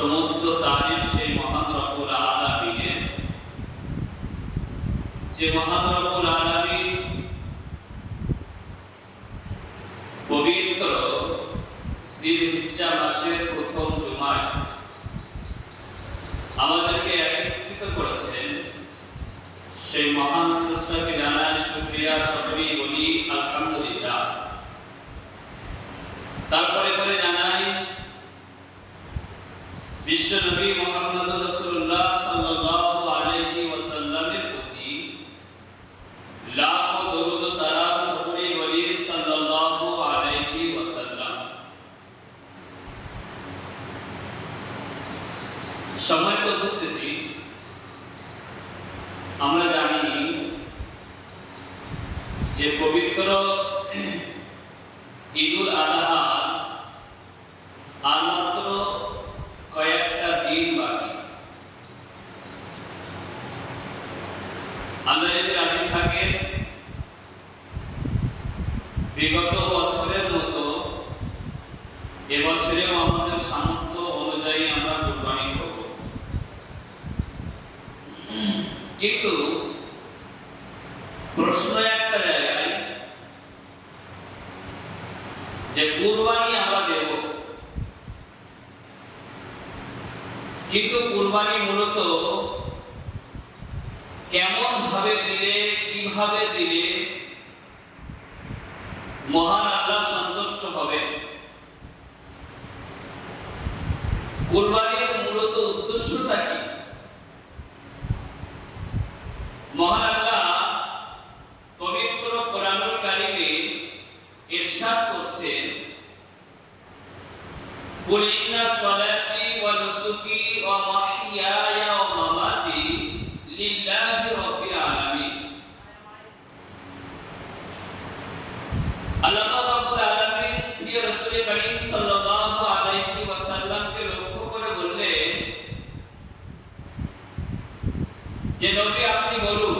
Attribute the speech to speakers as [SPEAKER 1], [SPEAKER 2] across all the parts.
[SPEAKER 1] সমস্ত তারিফ সেই মহান রব্বুল আলামিনের। যে মহান রব্বুল আলামিন পবিত্র জিলহিজ্জা মাসের প্রথম জুমায় আমাদেরকে একত্রিত করেছেন সেই মহান স্রষ্টাকে জানায় শুকরিয়া সবই বলি আলহামদুলিল্লাহ। তারপরে করে জানাই বিশ্ব নবী মোহাম্মদ রাসূলুল্লাহ সাল্লাল্লাহু আলাইহি ওয়াসাল্লামের প্রতি লাখ দরুদ ও সালাম সকলে বলি সাল্লাল্লাহু আলাইহি ওয়াসাল্লাম সম্মানিত উপস্থিতি আমরা জানি যে পবিত্র ঈদুল আজহা আর মাত্র আল্লাহ যদি থাকে, বিগত বছরের মতো এবছরেও আমাদের সামর্থ্য অনুযায়ী আমরা কুরবানি করব। কিন্তু প্রশ্ন একটা জায়গায়, যে কুরবানি আমরা দেব। কিন্তু কুরবানি মূলত কেমন ভাবে দিলে, কীভাবে দিলে মহান আল্লাহ সন্তুষ্ট হবে? কুরবানির মূলত উদ্দেশ্যটা কি? মহান আল্লাহ পবিত্র কোরআনুল কারিমে ইরশাদ করছেন কুল ইন্না সলাতি ওয়া নুসুকি ওয়া মাহইয়ায়া ওয়া মামাতি লিল্লাহি রাব্বিল আলামিন আল্লাহ লক্ষ্য করে বললেন যে আপনি বলুন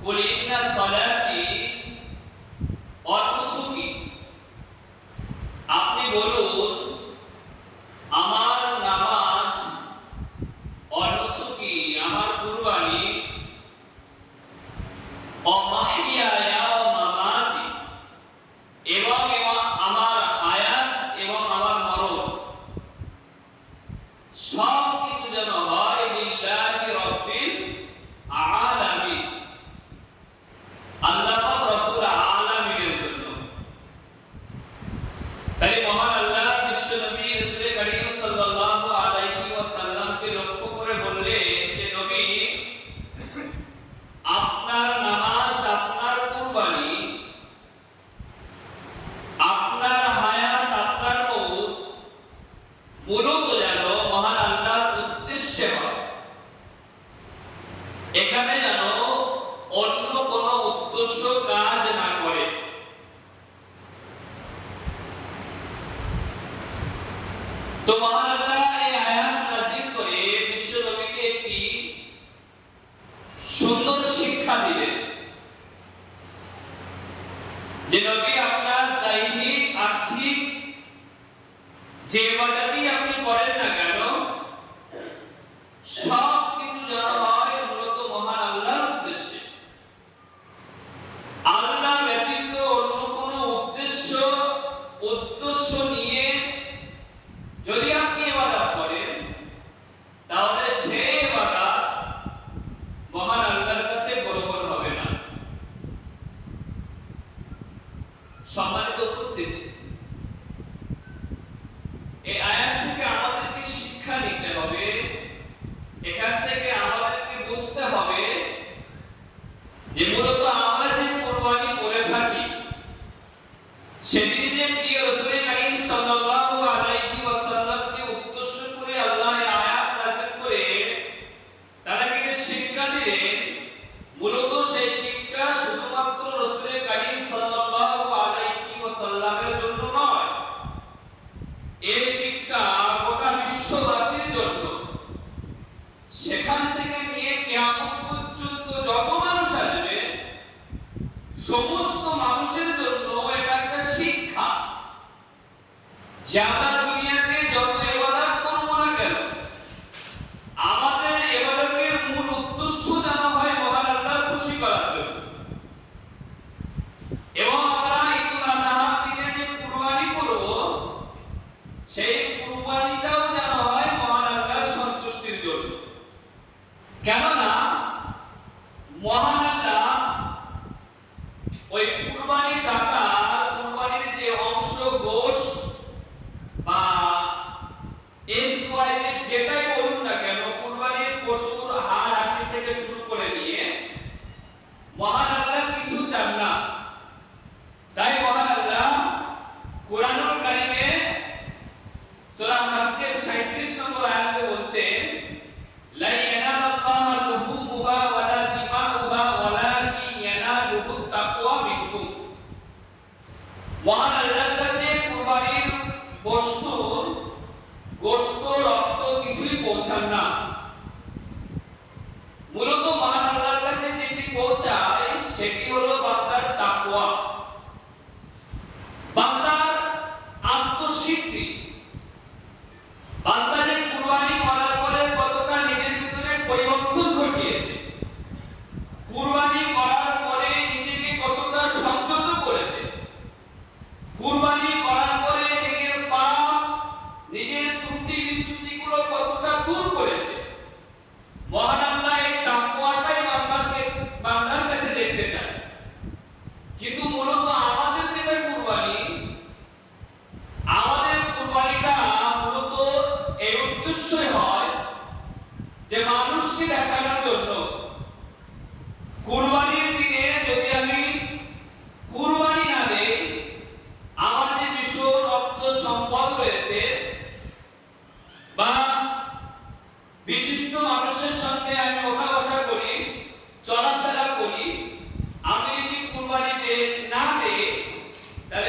[SPEAKER 1] কুল ইন্না সলাতি ওয়া আপনি বলুন আমার নামাজ অনুসুকি আমার কুরবানি অমাহিয়ায়া ও মামাতি এবং এবং আমার হায়াত এবং আমার মরণ সব কিছু যেন হয় লিল্লাহি রাব্বিল আলামিন আল্লাহ রাব্বুল আলামিনের জন্য তাই মহান আল্লাহ বিশ্ব নবী রাসূল করিম সাল্লাল্লাহু আলাইহি ওয়াসাল্লামকে লক্ষ্য করে বললেন যে নবী আপনার নামাজ আপনার কুরবানি আপনার হায়াত আপনার মৌত মূলত যেন মহান আল্লাহর উদ্দেশ্যে হয় এখানে যেন অন্য কোনো উদ্দেশ্য কাজ না করে তো মহান আল্লাহ এই আয়াত নাযিল করে বিশ্ব নবীকে একটি সুন্দর শিক্ষা দিলেন যে নবী আপনার দৈহিক আর্থিক যে ইবাদতই আপনি করেন না কেন সব কিছু যেন হয় মূলত মহান আল্লাহর উদ্দেশ্যে আল্লাহ ব্যতীত অন্য কোনো উদ্দেশ্য উদ্দেশ্য নিয়ে যদি আপনি Yeah. एजुकेशन ग्रुप को लिए वहाँ Uruguai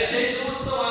[SPEAKER 1] gente não estão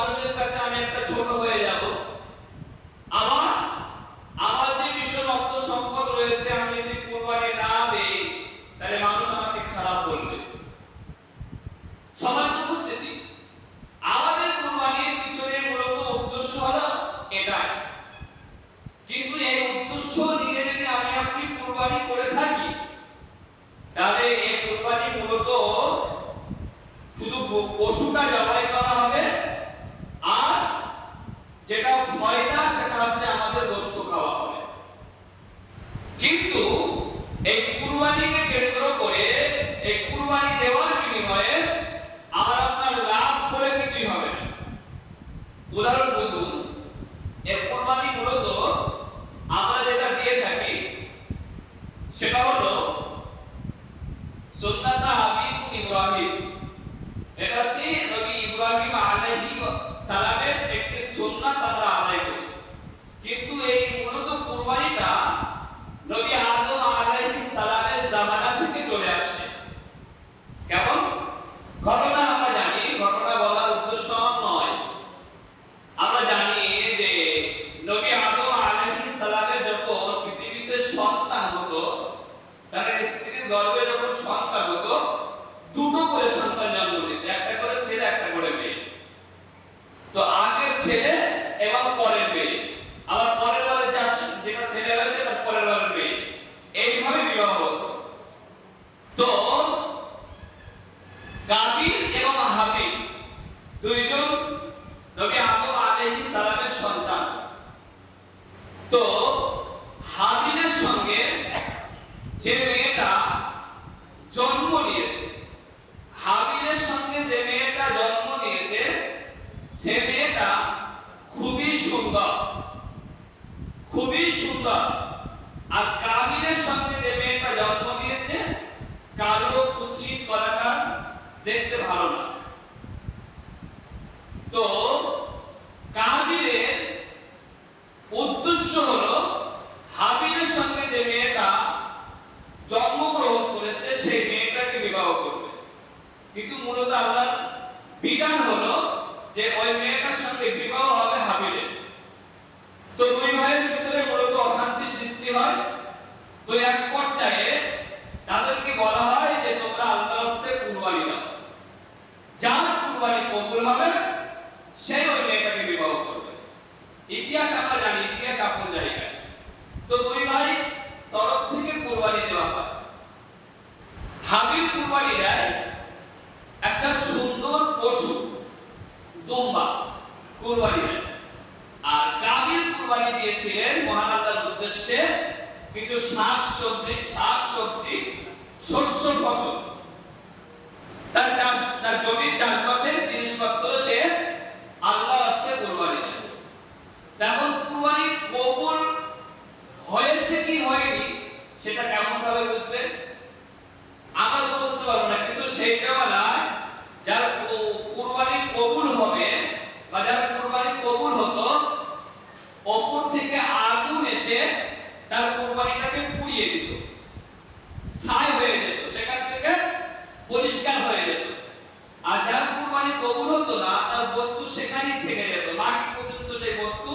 [SPEAKER 1] উদাহরণ বুঝুন এখন যে ওই মেয়েটার সঙ্গে বিবাহ হবে হাবিলের তো দুই ভাইয়ের ভিতরে মূলত অশান্তি সৃষ্টি হয়। তো এক পর্যায়ে তাদেরকে বলা হয় যে, তোমরা আল্লাহর হস্তে কুরবানি দাও। যার কুরবানি কবুল হবে সেই ওই মেয়েটাকে বিবাহ করবে। ইতিহাস আমরা জানি, ইতিহাস আপন জায়গায়। তো দুই ভাই তরফ থেকে কুরবানি দেওয়া হয়। হাবিল কুরবানি দেয়। একটা দুম্বা কুরবানি দেন। আর গাভীর কুরবানি দিয়েছিলেন মহান উদ্দেশ্যে কিন্তু শাক সবজি শাক সবজি, শস্য ফসল। তার চাষ, তার জমির চাষবাসের জিনিসপত্র সে আল্লাহর হাস্তে কুরবানি দেন। তেমন কুরবানি কবুল হয়েছে কি হয়নি, সেটা কেমন ভাবে বুঝবেন? আমরা তো বুঝতে পারব না, কিন্তু সেইটা বেলায় যার কুরবানি কবুল কবুল হতো না, তার বস্তু সেখানেই থেকে যেত মাঠ পর্যন্ত সেই বস্তু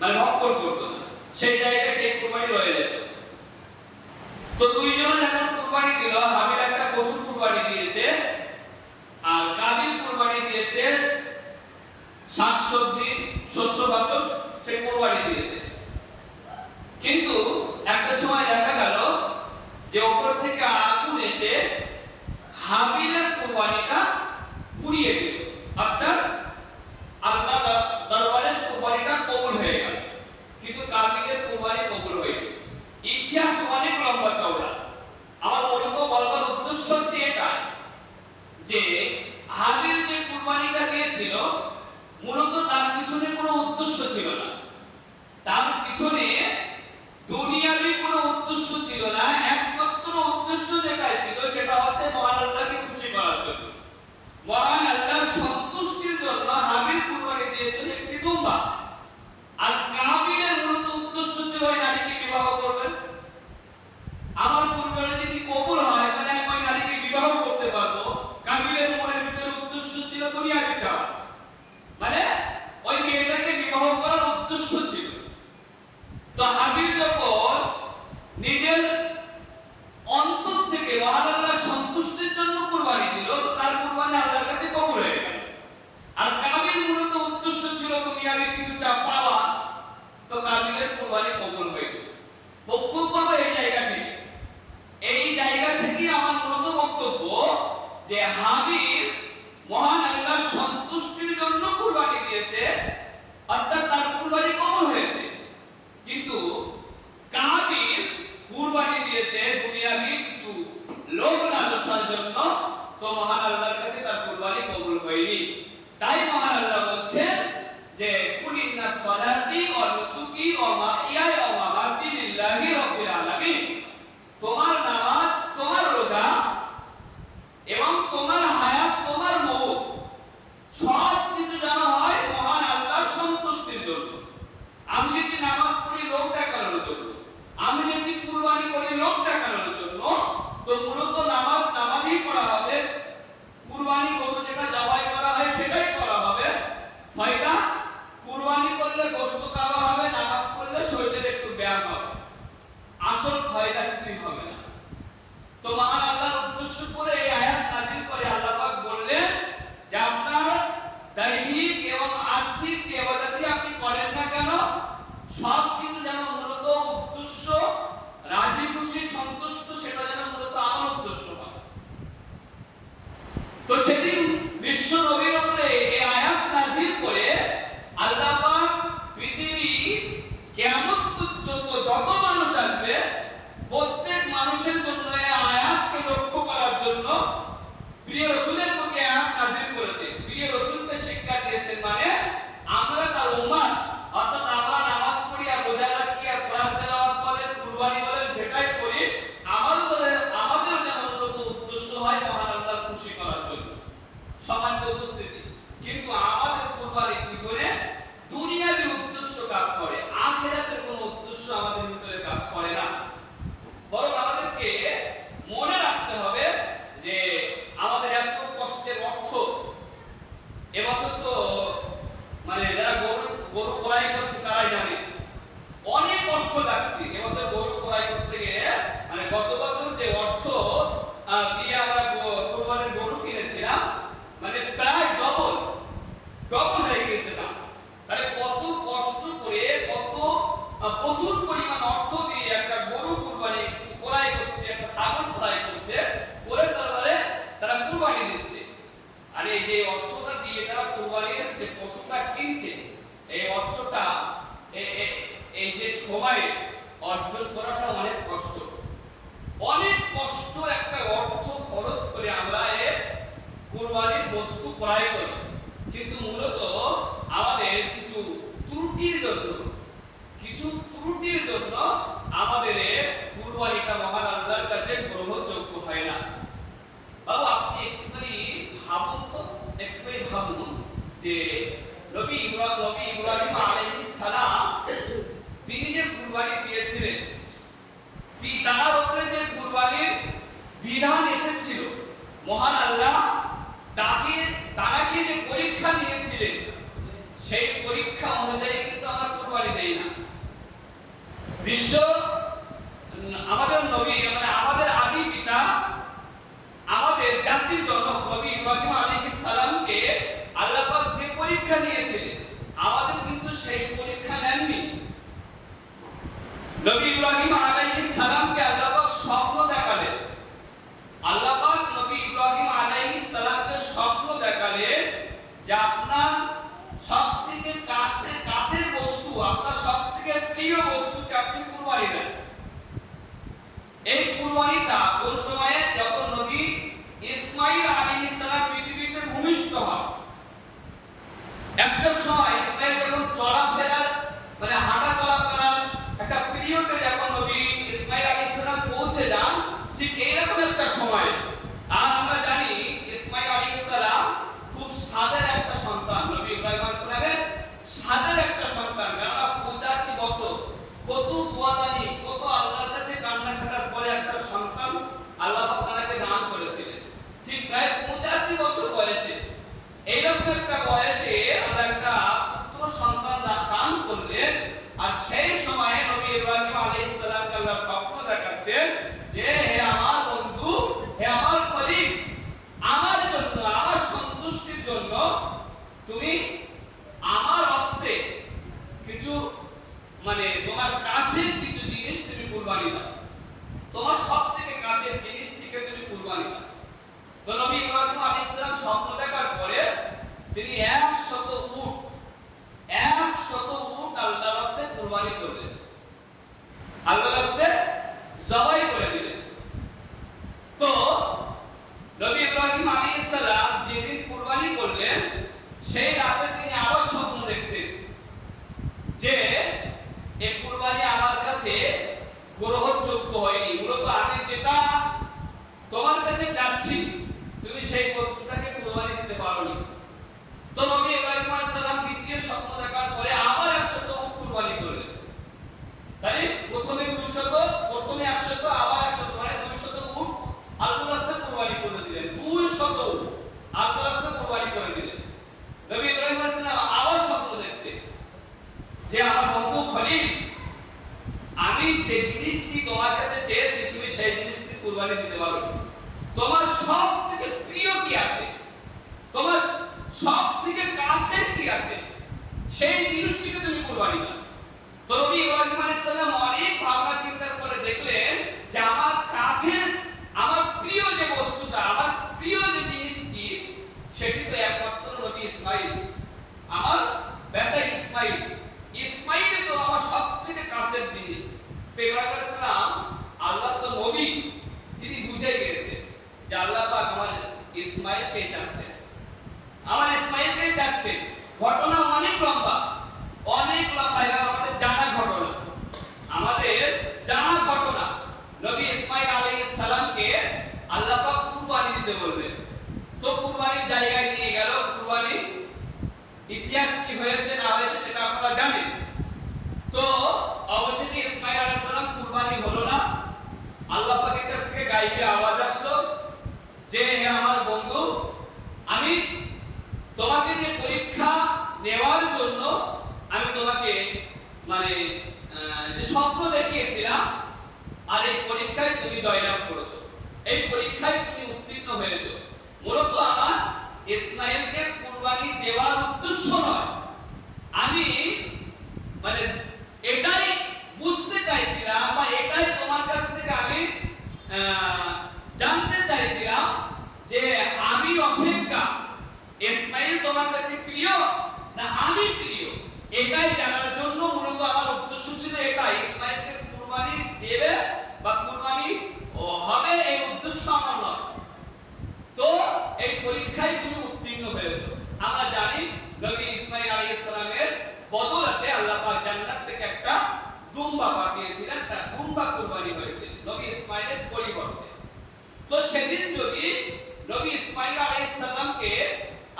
[SPEAKER 1] মানে ভক্ষণ করতো না। সেই জায়গায় সেই কুরবানি রয়ে যেত। তো দুইজন যখন কোরবানি দিল হাবিল একটা পশু কুরবানি দিয়েছে। 懂吗？যে পশুটা কিনছে এই অর্থটা এই যে সময়ে অর্জন করাটা অনেক কষ্ট। অনেক কষ্ট একটা অর্থ খরচ করে আমরা এর কোরবানির বস্তু ক্রয় করি। কিন্তু মূলত আমাদের কিছু ত্রুটির জন্য, কিছু ত্রুটির জন্য আমাদের কুরবানিটা মহান আল্লাহর কাছে গ্রহণযোগ্য হয় না। বাবু যে নবী ইব্রাহিম নবী ইব্রাহিম আলাইহিস সালাম, তিনি যে কুরবানি দিয়েছিলেন তিনি তার উপরে যে কুরবানির বিধান এসেছিল, মহান আল্লাহ তাকে তারাকে যে পরীক্ষা নিয়েছিলেন সেই পরীক্ষা অনুযায়ী কিন্তু আমরা কুরবানি দেই না। বিশ্ব আমাদের নবী নবী ইব্রাহিম আলাইহিস সালামকে আল্লাহ পাক স্বপ্ন দেখালেন। আল্লাহ পাক নবী ইব্রাহিম আলাইহিস সালামকে স্বপ্ন দেখালেন যে আপনার সবথেকে কাছের কাছের বস্তু, আপনার সবথেকে প্রিয় বস্তুকে আপনি কুরবানি দেন। এই কুরবানিটা কোন সময়ে? যখন নবী ইসমাইল আলাইহিস সালাম পৃথিবীতে ভূমিষ্ঠ হন। একটা সময় ইসমাইল যখন চলাফেরার মানে হাঁটা চলা করার একটা পিরিয়ডে যখন নবী ইসমাইল আলাইহিস সালাম পৌঁছে যান ঠিক এইরকম একটা সময় আর আমরা জানি ইসমাইল আলাইহিস সালাম খুব সাদের একটা সন্তান নবী ইব্রাহিম আলাইহিস সালামের সাদের একটা সন্তান কেননা পঁচাশি বছর কত দোয়াদানি কত আল্লাহর কাছে কান্না কাটার পরে একটা সন্তান আল্লাহ পাক তাকে দান করেছিলেন ঠিক প্রায় পঁচাশি বছর বয়সে এইরকম একটা বয়সে আমরা একটা পুত্র সন্তান দা- দান করলেন আর সেই সময়ে নবী ইব্রাহিম আলাইহিস সালামকে আল্লাহ স্বপ্ন দেখাচ্ছেন যে হে আমার বন্ধু হে আমার খলিল আমার জন্য আমার সন্তুষ্টির জন্য তুমি আমার হস্তে কিছু মানে তোমার কাছের কিছু জিনিস তুমি কুরবানি তোমার সব থেকে কাছের জিনিস থেকে তুমি কুরবানি তো নবী ইব্রাহিম আলাইহিস সালাম স্বপ্ন দেখার পরে তিনি 100 উট 100 উট আল্লাহর রাস্তায় কুরবানি করলেন। আল্লাহর রাস্তায় জবাই করে দিলেন। তো নবী ইব্রাহিম আলাইহিস সালাম যেদিন কুরবানি করলেন, সেই রাতে তিনি আবার স্বপ্ন দেখছেন যে এই কুরবানি আমার কাছে গ্রহণযোগ্য হয়নি। মূলত আমি যেটা তোমার কাছে যাচ্ছি তুমি সেই বস্তুটাকে কুরবানি দিতে পারোনি। তো নবী ইব্রাহিম সালাম দ্বিতীয় স্বপ্ন দেখার পরে আবার 100 উট কুরবানি করলেন। তাই প্রথমে 200 প্রথমে 100 আবার 100 মানে 200 উট আল্লাহর রাস্তায় কুরবানি করে দিলেন। 200 উট আল্লাহর রাস্তায় কুরবানি করে দিলেন নবী ইব্রাহিম আলাইহিস সালাম আবার স্বপ্ন দেখছে যে আমার বন্ধু খলিল আমি যে জিনিসটি তোমার কাছে চেয়েছি তুমি সেই জিনিসটি কুরবানি দিতে পারো তোমার সব থেকে প্রিয় কি আছে তোমার সব থেকে কাছের কি আছে সেই জিনিসটিকে তুমি কুরবানি দাও তো নবী ইব্রাহিম আলাইহিস সালাম অনেক ভাবনা চিন্তার পরে দেখলেন যে আমার কাছের আমার প্রিয় যে বস্তুটা আমার প্রিয় যে জিনিসটি সেটি তো একমাত্র নবী ইসমাইল আমার বেটা ইসমাইল ইসমাইল তো আমার সব থেকে কাছের জিনিস তো ইব্রাহিম আলাইহিস সালাম আল্লাহ তো নবী তিনি বুঝে গিয়েছে যে আল্লাহ পাক আমার ইসমাইলকে চাচ্ছে আমার ইসমাইলকে যাচ্ছে? ঘটনা অনেক লম্বা। অনেক লম্বা এটা আমাদের জানা ঘটনা। আমাদের জানা ঘটনা। নবী ইসমাইল আলাইহিস সালামকে আল্লাহ পাক কুরবানি দিতে বলবেন। তো কুরবানির জায়গায় নিয়ে গেল। কুরবানি ইতিহাস কি হয়েছে, না হয়েছে, সেটা আপনারা জানেন। তো অবশেষে ইসমাইল আলাইহিস সালাম কুরবানি হলো না। আল্লাহ পাকের কাছ থেকে গাইবে আওয়াজ আসলো যে, হে আমার বন্ধু, আমি তোমাকে যে পরীক্ষা নেওয়ার জন্য আমি তোমাকে মানে যে স্বপ্ন দেখিয়েছিলাম, আর এই পরীক্ষায় তুমি জয়লাভ করেছ। এই পরীক্ষায় তুমি উত্তীর্ণ হয়েছো। মূলত আমার ইসমাইলকে কুরবানি দেওয়ার উদ্দেশ্য নয় আমি মানে এটাই বুঝতে চাইছিলাম বা এটাই তোমার কাছ থেকে আমি আহ, জানতে চাইছিলাম যে আমি অপেক্ষা ইসমাইল তোমার কাছে প্রিয় না আমি প্রিয় এটাই জানার জন্য মূলত আমার উদ্দেশ্য ছিল এটাই ইসমাইলকে কুরবানি দেবে বা কুরবানি ও হবে এই উদ্দেশ্য আমার নয় তো এই পরীক্ষায় তুমি উত্তীর্ণ হয়েছো আমরা জানি নবী ইসমাইল আলাইহিস সালামের বদলাতে আল্লাহ পাক জান্নাত থেকে একটা দুম্বা পাঠিয়েছিলেন তার দুম্বা কুরবানি হয়েছে নবী ইসমাইলের পরিবর্তে তো সেদিন যদি নবী ইসমাইল আলাইহিস সালামকে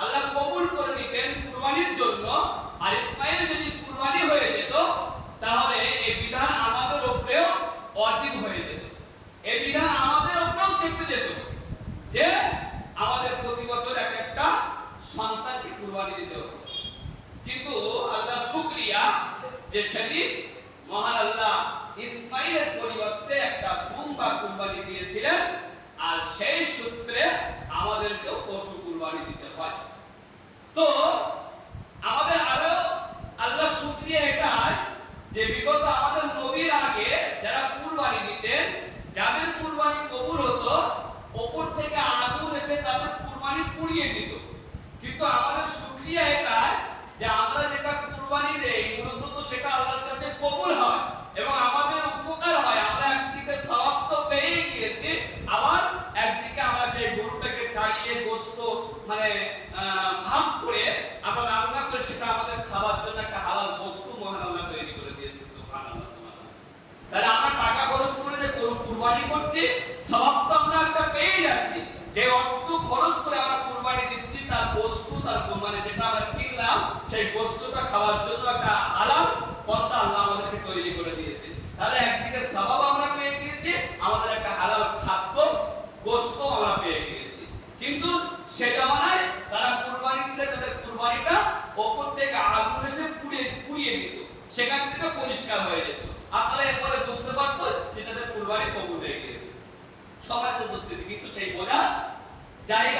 [SPEAKER 1] আল্লাহ কবুল করে নিতেন কুরবানির জন্য আর ইসমাইল যদি কুরবানি হয়ে যেত তাহলে এই বিধান আমাদের উপরেও অজীব হয়ে যেত এই বিধান আমাদের উপরেও চেপে যেত যে আমাদের প্রতি বছর এক একটা সন্তানকে কুরবানি দিতে হবে কিন্তু যে সেদিন মহান আল্লাহ ইসমাইলের পরিবর্তে একটা দুম্বা কুরবানি দিয়েছিলেন আর সেই সূত্রে আমাদেরকেও পশু কুরবানি দিতে হয় তো আমাদের আরও আল্লাহ শুকরিয়া এটাই যে বিগত আমাদের নবীর আগে যারা কুরবানি দিতেন, যাদের কুরবানি কবুল হতো, ওপর থেকে আগুন এসে তাদের কুরবানি পুড়িয়ে দিত। কিন্তু আমাদের শুকরিয়া এটাই যে আমরা যেটা কুরবানি দেই, মূলত তো সেটা আল্লাহর কাছে কবুল হয় এবং আমাদের জায়গা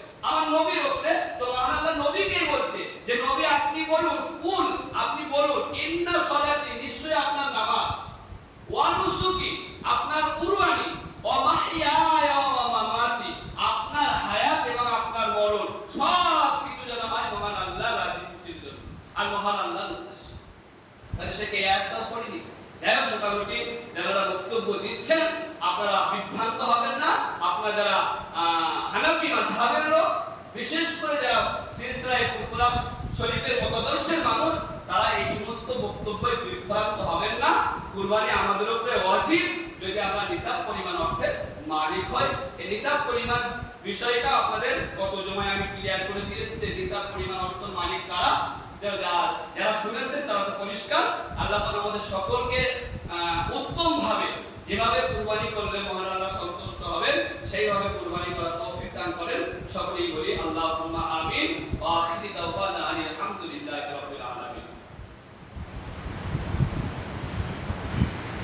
[SPEAKER 1] আমার নবীর উপরে, তো আল্লাহ নবীকেই বলছে যে, নবী, আপনি বলুন, কুল, আপনি বলুন, ইন্না সলাতি নিশ্চয় আপনার নামাজ ওয়া নুসুকি, আপনার কুরবানি। ওয়া মাহইয়ায়া ওয়া মামাতি, আপনার হায়াত এবং আপনার মরণ। সব কিছু যেন হয় মহান আল্লাহ রাজি খুশির জন্য আর মহান আল্লাহর উদ্দেশ্য। তাহলে সে কে একটাও পড়িনি? যারা মোটামুটি যারা বক্তব্য দিচ্ছেন, আপনারা বিভ্রান্ত হবেন না। আপনারা যারা লোক, বিশেষ করে যারা শরীফের মতাদর্শের মানুষ, তারা এই সমস্ত বক্তব্যে বিভ্রান্ত হবেন না। কুরবানি আমাদের উপরে যদি আমরা নিসাব পরিমাণ অর্থের মালিক হয় এই নিসাব পরিমাণ বিষয়টা আপনাদের জমায় আমি ক্লিয়ার করে দিয়েছি যে নিসাব পরিমাণ অর্থ মালিক কারা? যারা শুনেছেন তারা তো পরিষ্কার। আল্লাহ তাআলা আমাদের সকলকে উত্তম ভাবে যেভাবে কুরবানি করলে মহান আল্লাহ সন্তুষ্ট হবেন, সেইভাবে কুরবানি তৌফিক দান করেন। সকলেই বলি আল্লাহ আমিন। আলহামদুলিল্লাহ